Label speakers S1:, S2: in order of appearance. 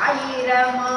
S1: ஆயிரமா